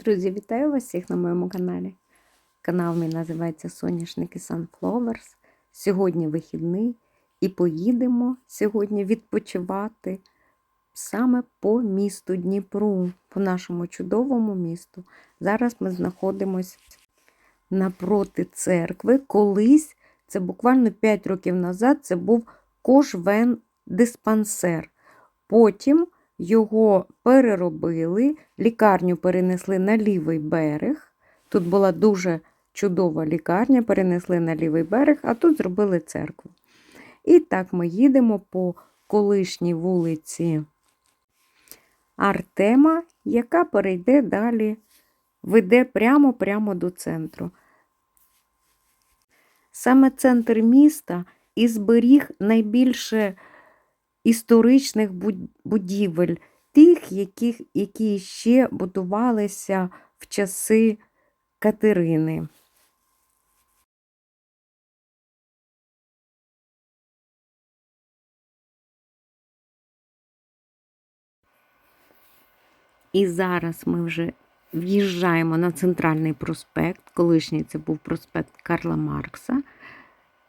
Друзі, вітаю вас всіх на моєму каналі. Канал мій називається Соняшники Sunflowers. Сьогодні вихідний і поїдемо сьогодні відпочивати саме по місту Дніпру, по нашому чудовому місту. Зараз ми знаходимося напроти церкви. Колись, це буквально 5 років назад, це був кожвен диспансер. Потім його переробили, лікарню перенесли на лівий берег. Тут була дуже чудова лікарня, перенесли на лівий берег, а тут зробили церкву. І так ми їдемо по колишній вулиці Артема, яка перейде далі, веде прямо-прямо до центру. Саме центр міста і зберіг найбільше історичних будівель, тих, яких, які ще будувалися в часи Катерини. І зараз ми вже в'їжджаємо на центральний проспект. Колишній це був проспект Карла Маркса.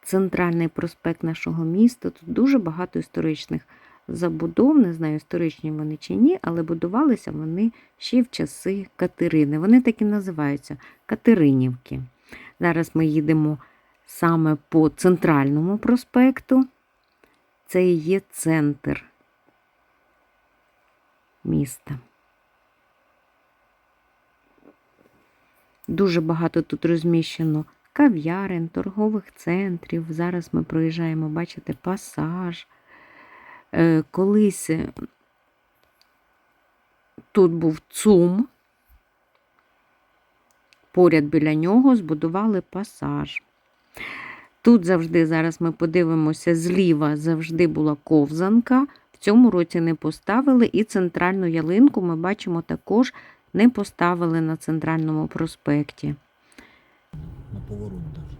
Центральний проспект нашого міста. Тут дуже багато історичних забудов, не знаю, історичні вони чи ні, але будувалися вони ще в часи Катерини. Вони так і називаються Катеринівки. Зараз ми їдемо саме по центральному проспекту. Це і є центр міста. Дуже багато тут розміщено кав'ярень, торгових центрів. Зараз ми проїжджаємо, бачите, пасаж. Е, Колись е, тут був ЦУМ, поряд біля нього збудували пасаж. Тут завжди, зараз ми подивимося, зліва завжди була ковзанка. В цьому році не поставили, і центральну ялинку ми бачимо також не поставили на центральному проспекті. Поворот даже.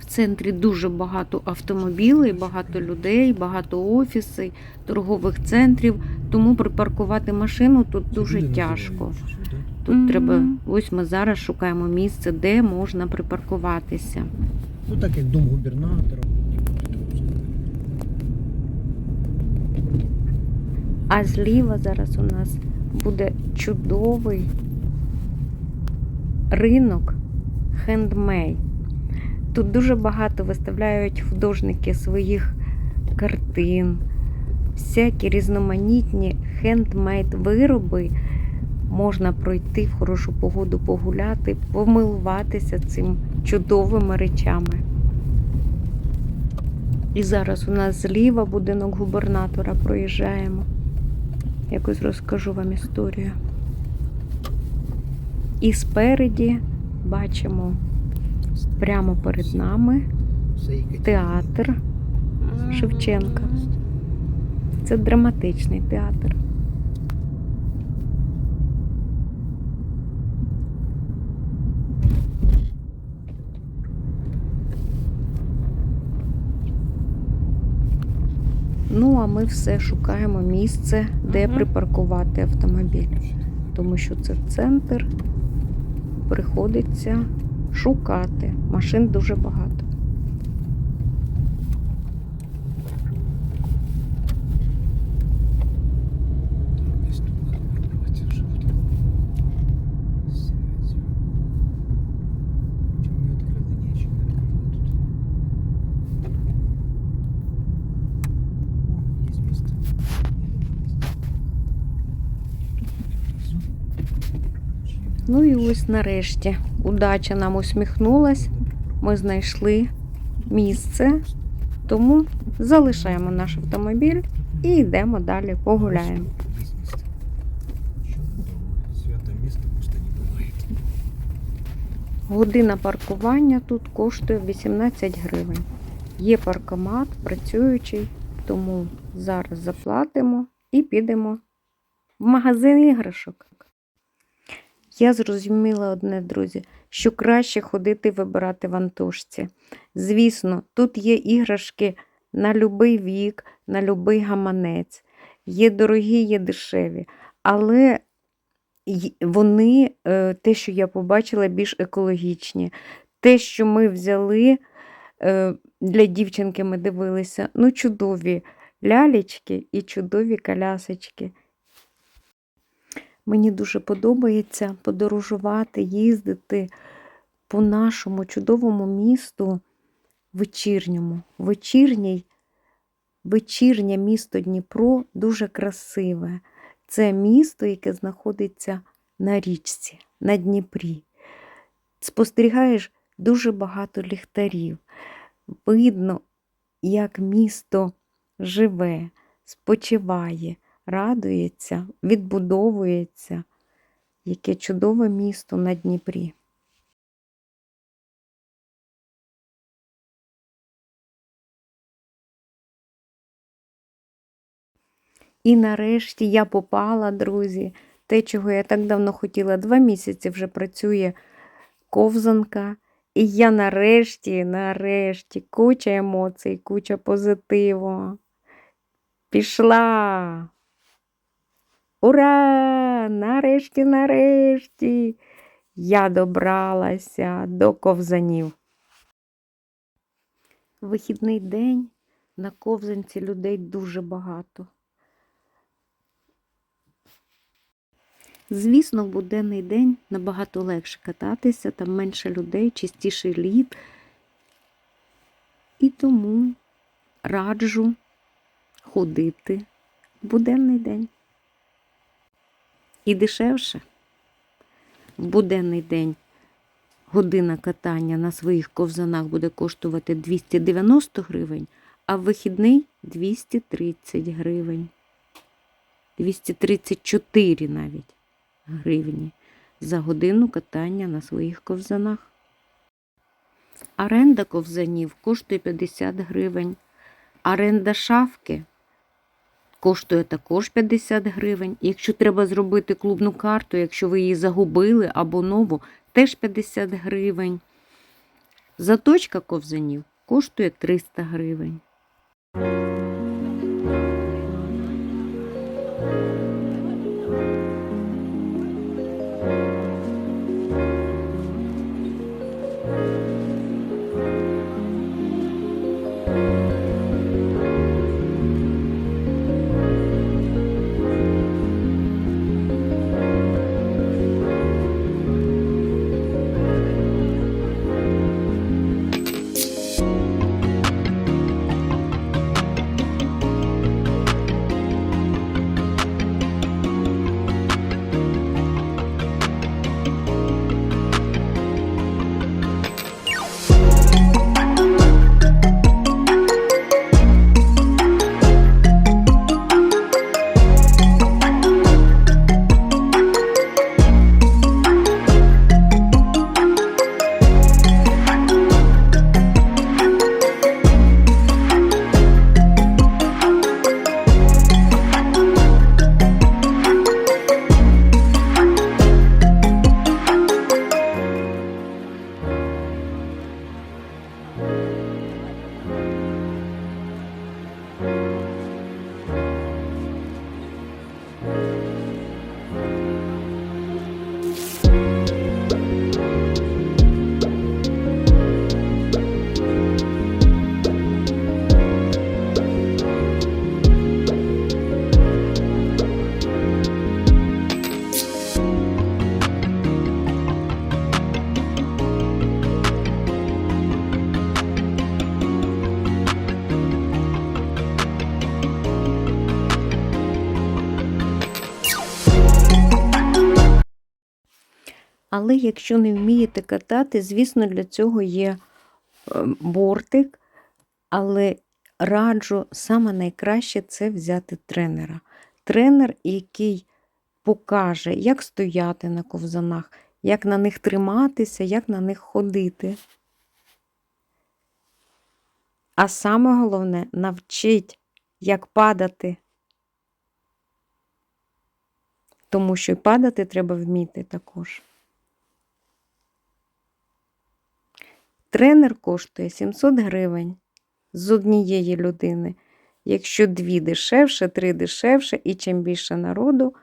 В центрі дуже багато автомобілей, багато людей, багато офісів, торгових центрів, тому припаркувати машину тут дуже тяжко. Тут треба, ось ми зараз шукаємо місце, де можна припаркуватися. Ну так як дом губернатора. А зліва зараз у нас буде чудовий ринок хендмей. Тут дуже багато виставляють художники своїх картин, всякі різноманітні хендмейд вироби. Можна пройти в хорошу погоду, погуляти, помилуватися цим чудовими речами. І зараз у нас зліва будинок губернатора проїжджаємо. Якось розкажу вам історію. І спереді бачимо прямо перед нами театр Шевченка. Це драматичний театр. Ну, а ми все шукаємо місце, де припаркувати автомобіль. Тому що це центр, приходиться шукати. Машин дуже багато. Десь тут надо парковаться вже буде. З связью. Чому не відкрили? Ні, ще не відкрили тут. О, є місце. Внизу. Ну і ось нарешті удача нам усміхнулась. Ми знайшли місце, тому залишаємо наш автомобіль і йдемо далі, погуляємо. Година паркування тут коштує 18 гривень. Є паркомат працюючий, тому зараз заплатимо і підемо в магазин іграшок. Я зрозуміла одне, друзі, що краще ходити вибирати в Антошці. Звісно, тут є іграшки на любий вік, на любий гаманець. Є дорогі, є дешеві. Але вони, е, те, що я побачила, більш екологічні. Те, що ми взяли е, для дівчинки, ми дивилися, ну, чудові лялечки і чудові колясочки. Мені дуже подобається подорожувати, їздити по нашому чудовому місту вечірньому. Вечірній, вечірнє місто Дніпро дуже красиве. Це місто, яке знаходиться на річці, на Дніпрі. Спостерігаєш дуже багато ліхтарів. Видно, як місто живе, спочиває, радується, відбудовується. Яке чудове місто на Дніпрі. І нарешті я попала, друзі, те, чого я так давно хотіла. Два місяці вже працює ковзанка. І я нарешті, нарешті, куча емоцій, куча позитиву. Пішла. Ура! Нарешті, нарешті. Я добралася до ковзанів. Вихідний день на ковзанці людей дуже багато. Звісно, в буденний день набагато легше кататися, там менше людей, чистіший лід. І тому раджу ходити в буденний день. І дешевше. В буденний день година катання на своїх ковзанах буде коштувати 290 гривень, а в вихідний 230 гривень. 234 навіть гривні за годину катання на своїх ковзанах. Аренда ковзанів коштує 50 гривень. Аренда шафки коштує також 50 гривень. Якщо треба зробити клубну карту, якщо ви її загубили або нову, теж 50 гривень. Заточка ковзанів коштує 300 гривень. Але якщо не вмієте катати, звісно, для цього є е, бортик. Але раджу саме найкраще це взяти тренера. Тренер, який покаже, як стояти на ковзанах, як на них триматися, як на них ходити. А саме головне навчить, як падати. Тому що й падати треба вміти також. Тренер коштує 700 гривень з однієї людини. Якщо дві дешевше, три дешевше, і чим більше народу,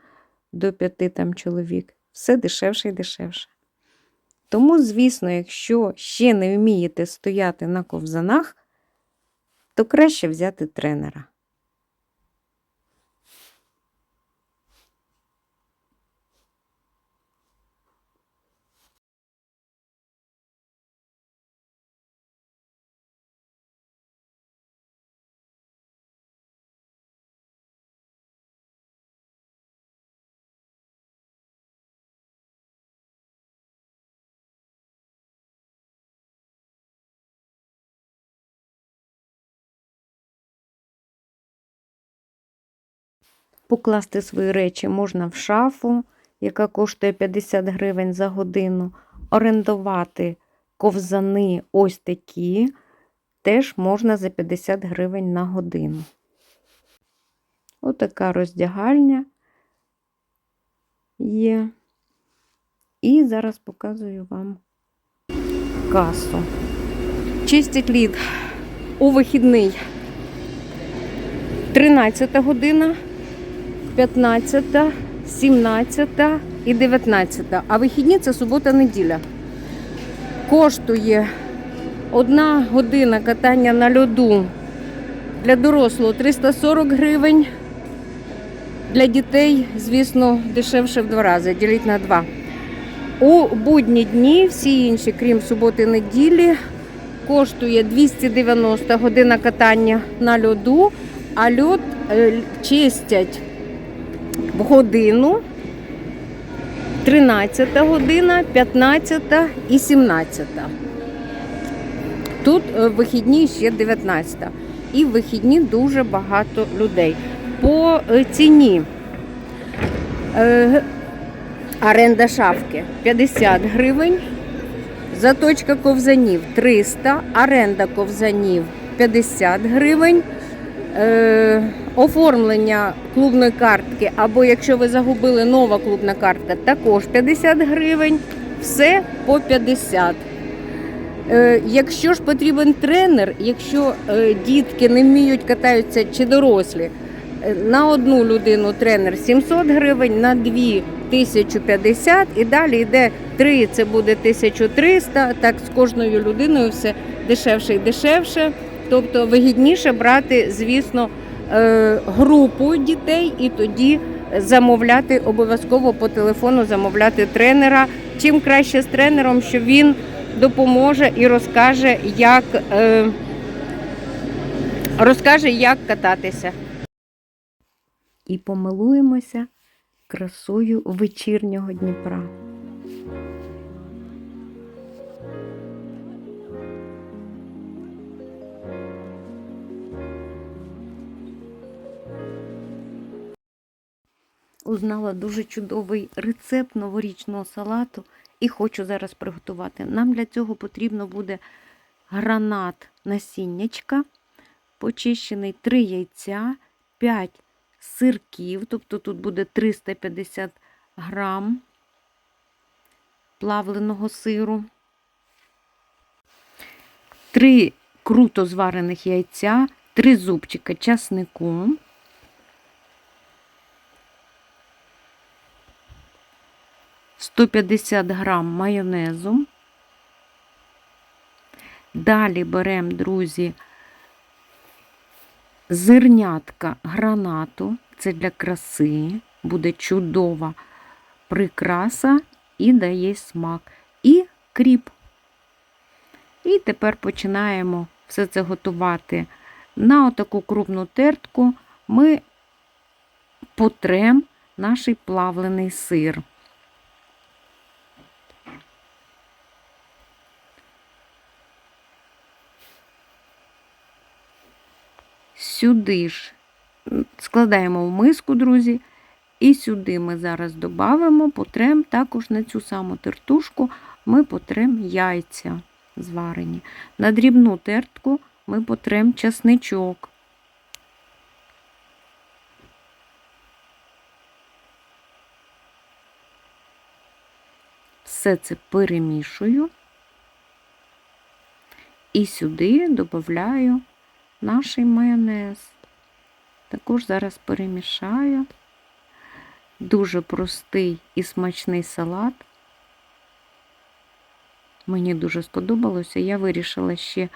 до п'яти там чоловік, все дешевше і дешевше. Тому, звісно, якщо ще не вмієте стояти на ковзанах, то краще взяти тренера. Покласти свої речі можна в шафу, яка коштує 50 гривень за годину. Орендувати ковзани ось такі теж можна за 50 гривень на годину. Отака роздягальня є. І зараз показую вам касу. Чистить лід у вихідний 13 година. 15, 17 і 19. А вихідні це субота-неділя. Коштує одна година катання на льоду для дорослого 340 гривень. Для дітей, звісно, дешевше в два рази, діліть на два. У будні дні, всі інші, крім суботи-неділі, коштує 290 година катання на льоду, а льод е, чистять в годину, 13 година, 15 і 17. Тут е, вихідні ще 19. І в вихідні дуже багато людей. По е, ціні е, оренда шафки 50 гривень, заточка ковзанів 300, оренда ковзанів 50 гривень. Оформлення клубної картки, або якщо ви загубили нова клубна картка, також 50 гривень, все по 50. Е, якщо ж потрібен тренер, якщо е, дітки не вміють катаються чи дорослі, е, на одну людину тренер 700 гривень, на дві 1050 і далі йде 3, це буде 1300, так з кожною людиною все дешевше і дешевше. Тобто вигідніше брати, звісно, групу дітей і тоді замовляти обов'язково по телефону замовляти тренера. Чим краще з тренером, що він допоможе і розкаже, як, е, розкаже, як кататися. І помилуємося красою вечірнього Дніпра. Узнала дуже чудовий рецепт новорічного салату і хочу зараз приготувати. Нам для цього потрібно буде гранат насіннячка, почищений 3 яйця, 5 сирків, тобто тут буде 350 грам плавленого сиру, 3 круто зварених яйця, 3 зубчика часнику. Сто п'ятдесят грам майонезу. Далі беремо, друзі, зернятка гранату. Це для краси, буде чудова прикраса і дає смак. І кріп. І тепер починаємо все це готувати. На отаку крупну тертку ми потрем наш плавлений сир. Сюди ж складаємо в миску, друзі, і сюди ми зараз додамо, потрем також на цю саму тертушку ми потрем яйця зварені. На дрібну тертку ми потрем часничок. Все це перемішую і сюди додаю наш майонез. Також зараз перемішаю. Дуже простий і смачний салат. Мені дуже сподобалося. Я вирішила ще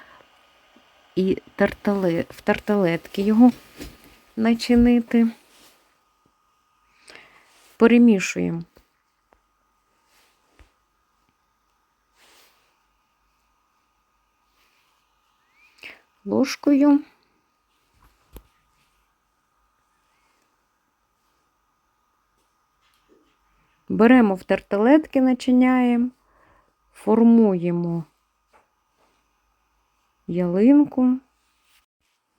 і тартале, в тарталетки його начинити. Перемішуємо. Ложкою. Беремо в тарталетки, начиняємо, формуємо ялинку.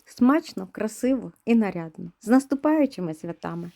Смачно, красиво і нарядно. З наступаючими святами!